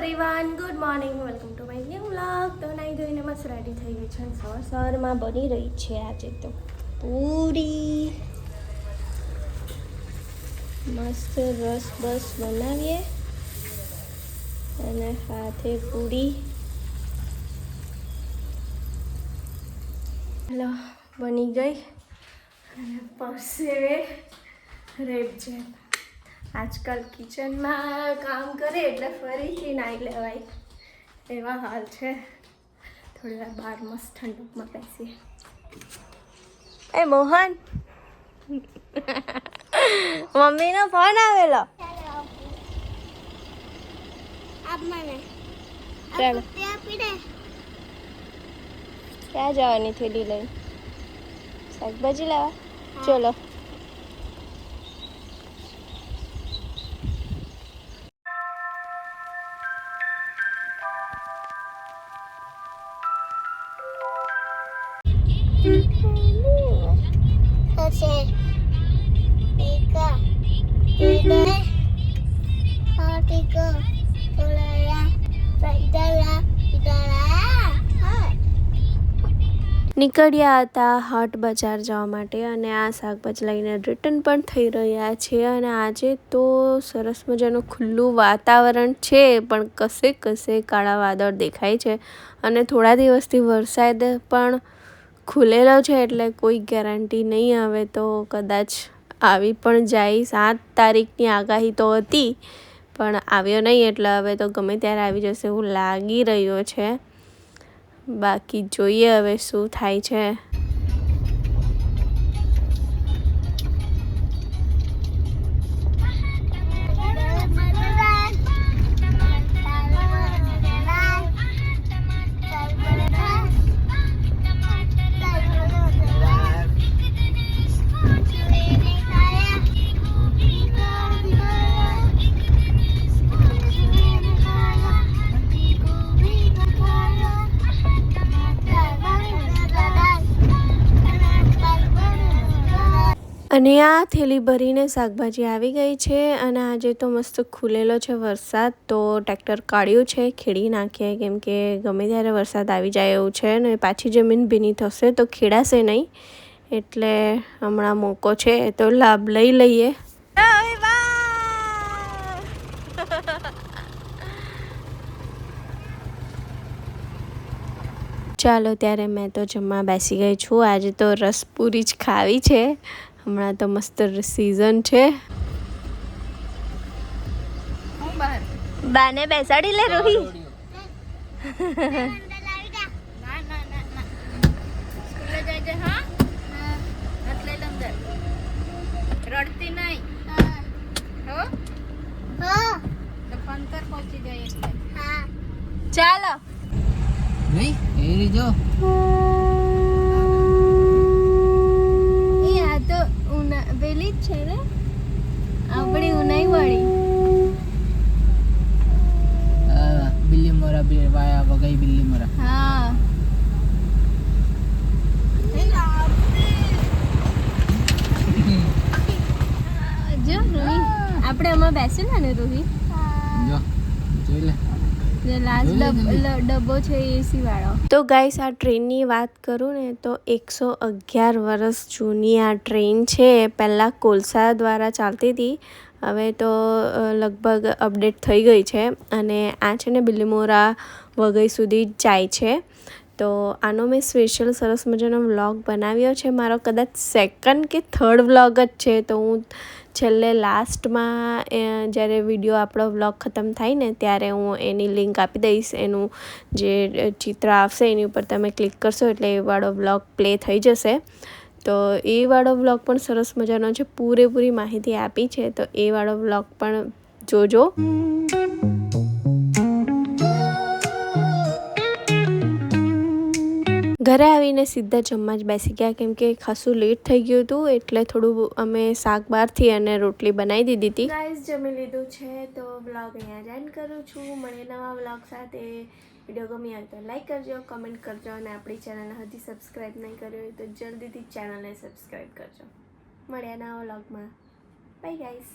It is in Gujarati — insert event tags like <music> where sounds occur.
Everyone good morning welcome to my new vlog તો નાઈ ધોઈને મસ્ત રેડી થઈ ગઈ છે. સવાર સવારમાં બની રહી છે આજે તો પૂરી. મસ્ત રસ બસ બનાવીએ. અને સાથે પૂરી. હલો, બની ગઈ. અને પરસેવે રેડ છે આજકાલ કિચનમાં કામ કરે એટલે ફરીથી નાઈ લેવાય. એવા હાલ છે. થોડી વાર બહાર મસ્ત ઠંડકમાં બેસીએ. એ મોહન. <laughs> મમ્મીનો ફોન આવેલો. આપ મને. ચાલો. ક્યાં જવાની થેલી લઈ શાકભાજી લાવવા? ચલો. નીકળ્યા હતા હાટ બજાર જવા માટે અને આ શાકભાજી લઈને રિટર્ન પણ થઈ રહ્યા છે અને આજે તો સરસ મજાનું ખુલ્લું વાતાવરણ છે, પણ કશે કશે કાળા વાદળ દેખાય છે અને થોડા દિવસથી વરસાદ પણ ખુલેલો છે એટલે કોઈ ગેરંટી નહીં આવે તો કદાચ આવી પણ જાય. સાત તારીખની આગાહી તો હતી, પણ આવ્યો નહીં. એટલે હવે તો ગમે ત્યારે આવી જશે એવું લાગી રહ્યો છે. બાકી જોઈએ હવે શું થાય છે. અને આ થેલી ભરીને શાકભાજી આવી ગઈ છે અને આજે તો મસ્ત ખુલેલો છે વરસાદ તો ટ્રેક્ટર કાઢ્યું છે ખેડી નાખીએ કેમ કે ગમે ત્યારે વરસાદ આવી જાય એવું છે ને પાછી જમીન ભીની થશે તો ખેડાશે નહીં એટલે હમણાં મોકો છે તો લાભ લઈ લઈએ. ચાલો ત્યારે મેં તો જમવા બેસી ગઈ છું આજે તો રસપુરી જ ખાવી છે. હમણાં તો મસ્ત સિઝન છે. બાને બેસાડી લે રોહી. રડતી નહીં હો. કર પહોંચી જાય એટલે ચાલો. નહીં એ રીજો એ આ તો ઉના પેલી જ છે ને આપણી ઉનાઈ વાળી બિલ્લી મોરા બિલ્લી વાયા વગઈ બિલ્લી મોરા. હા. જો રોહી આપણે આમાં બેસેલા ને રોહી જો જોઈ લે. ડબ્બો છે એસી તો ગાઈસ આ ટ્રેનની વાત કરું ને, તો એકસો અગિયાર વર્ષ જૂની આ ટ્રેન છે. પહેલાં કોલસા દ્વારા ચાલતી હતી. હવે તો લગભગ અપડેટ થઈ ગઈ છે. અને આ છે ને બિલીમોરા વગઈ સુધી જ જાય છે. તો આનો મેં સ્પેશિયલ સરસ મજાનો વ્લોગ બનાવ્યો છે. મારો કદાચ સેકન્ડ કે થર્ડ વ્લોગ જ છે. તો હું છેલ્લે લાસ્ટમાં જ્યારે વીડિયો આપણો વ્લોગ ખતમ થાય ને, ત્યારે હું એની લિંક આપી દઈશ. એનું જે ચિત્ર આવશે, એની ઉપર તમે ક્લિક કરશો એટલે એ વાળો વ્લોગ પ્લે થઈ જશે. તો એ વાળો વ્લોગ પણ સરસ મજાનો છે. પૂરેપૂરી માહિતી આપી છે. તો એ વાળો વ્લોગ પણ જોજો. ઘરે આવીને સીધા જમવા જ બેસી ગયા, કેમ કે ખાસું લેટ થઈ ગયું હતું, એટલે થોડું અમે શાક બહારથી અને રોટલી બનાવી દીધી હતી. ગાઈસ જમી લીધું છે, તો બ્લોગ અહીંયા જ એન્ડ કરું છું. મળીએ નવા બ્લોગ સાથે. વીડિયો ગમી આવે તો લાઈક કરજો કમેન્ટ કરજો, અને આપણી ચેનલને હજી સબસ્ક્રાઈબ નહીં કર્યો હોય તો જલ્દીથી ચેનલને સબસ્ક્રાઈબ કરજો. મળ્યા નવા બ્લોગમાં બાય ગાઈસ